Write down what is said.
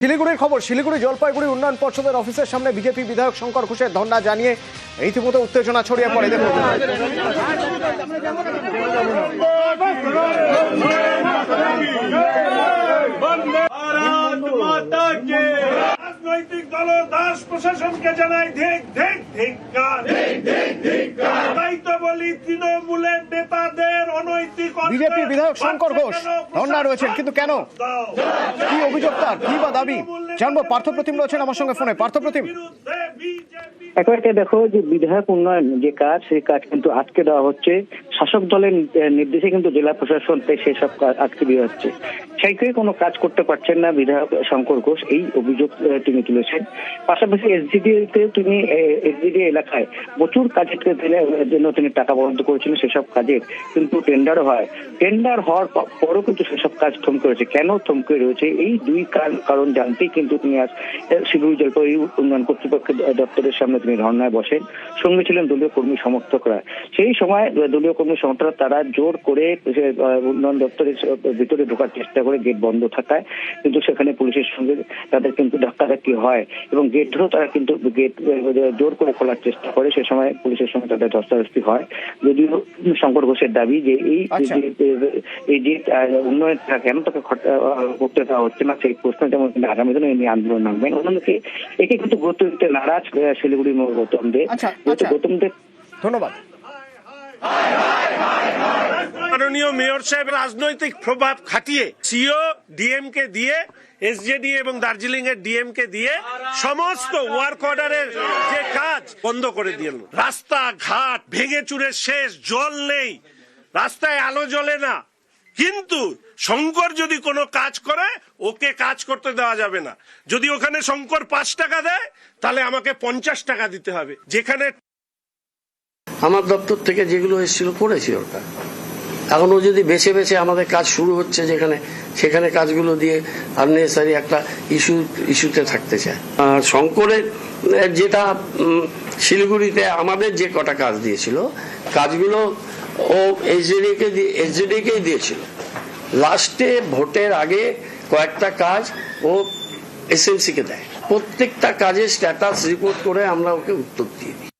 শিলিগুড়ির খবর শিলিগুড়ি জলপাইগুড়ি উন্নয়ন পর্ষদের অফিসের সামনে বিজেপি বিধায়ক শঙ্কর ঘোষের ধর্ণা জানিয়ে রীতিমতো উত্তেজনা ছড়িয়ে পড়ে। দেখুন। রাজনৈতিক দল দাস প্রশাসনকে জানাই ধিক ধিক ধিক্কার। তাই তো বলি তৃণমূলের নেতাদের অনৈতিক বিজেপি বিধায়ক শঙ্কর ঘোষ ধর্ণা রয়েছেন কিন্তু কেন? কি অভিযোগ তার? কি বা দাবি? জানব পার্থপ্রতিম রয়েছেন আমার সঙ্গে ফোনে। পার্থপ্রতিম। বিজেপি দেখো যে বিধায়ক উন্নয়ন যে কাজ সেই কাজ কিন্তু আটকে দেওয়া হচ্ছে। শাসক দলের নির্দেশে কিন্তু জেলা প্রশাসন সেই সব কাজ আটকে দেওয়া হচ্ছে। সেইকে কোনো কাজ করতে পারছেন না বিধায়ক শঙ্কর ঘোষ, এই অভিযোগ তিনি তুলেছেন। পাশাপাশি এসডিডি তে তিনি এসডিডি এলাকায় প্রচুর কাজের জন্য তিনি টাকা বরাদ্দ করেছিলেন সেসব কাজের, কিন্তু টেন্ডার হয়। টেন্ডার হওয়ার পরও কিন্তু সেসব কাজ থমকে রয়েছে। কেন থমকে রয়েছে? এই দুই কার- কারণ জানতেই কিন্তু তিনি আজ শিলিগুড়ি জলপাইগুড়ি উন্নয়ন কর্তৃপক্ষের দপ্তরের সামনে তিনি ধর্নায় বসেন। সঙ্গে ছিলেন দলীয় কর্মী সমর্থকরা। সেই সময় দলীয় কর্মী সমর্থকরা, তারা জোর করে উন্নয়ন দপ্তরের ভিতরে ঢোকার চেষ্টা করে গেট বন্ধ থাকায় কিন্তু সেখানে পুলিশের সঙ্গে তাদের কিন্তু ধাক্কাধাক্কি হয় এবং গেট ধরেও তারা কিন্তু গেট জোর করে খোলার চেষ্টা করে। সে সময় পুলিশের সঙ্গে তাদের ধস্তাধস্তি হয়। যদিও শঙ্কর ঘোষের দাবি যে এই আচ্ছা। এই যে উন্নয়ন কেন তাকে করতে দেওয়া হচ্ছে না সেই প্রশ্ন যেমন আগামী দিনে এমনি আন্দোলন নামবেন। অন্যদিকে একে কিন্তু গুরুত্ব দিতে নারাজ শিলিগুড়ি গৌতম দে। আচ্ছা, আচ্ছা। গৌতম দে ধন্যবাদ। মাননীয় মেয়র সাহেব রাজনৈতিক প্রভাব খাটিয়ে, সিও ডিএম কে দিয়ে, এসজেডি এবং দার্জিলিং এর ডিএম কে দিয়ে সমস্ত ওয়ার্ক অর্ডারের যে কাজ বন্ধ করে দিল রাস্তা ঘাট ভেঙে চুরে শেষ, জল নেই। রাস্তায় আলো জ্বলে না। কিন্তু শঙ্কর যদি কোনো কাজ করে, ওকে কাজ করতে দেওয়া যাবে না। যদি ওখানে শঙ্কর পাঁচ টাকা দেয়, তাহলে আমাকে পঞ্চাশ টাকা দিতে হবে। যেখানে আমার দপ্তর থেকে যেগুলো এসেছিল, করেছি ওটা। এখন ও যদি বেছে বেছে আমাদের কাজ শুরু হচ্ছে যেখানে, সেখানে কাজগুলো দিয়ে আননেসারি একটা ইস্যু ইস্যুতে থাকতে চায়। আর শঙ্করের যেটা শিলিগুড়িতে আমাদের যে কটা কাজ দিয়েছিল, কাজগুলো ও এইচডিকে এইচডিকেই দিয়েছিল। লাস্টে ভোটের আগে কয়েকটা কাজ ও এসএমসি কে দেয়। প্রত্যেকটা কাজের স্ট্যাটাস রিপোর্ট করে আমরা ওকে উত্তর দিয়ে দিই।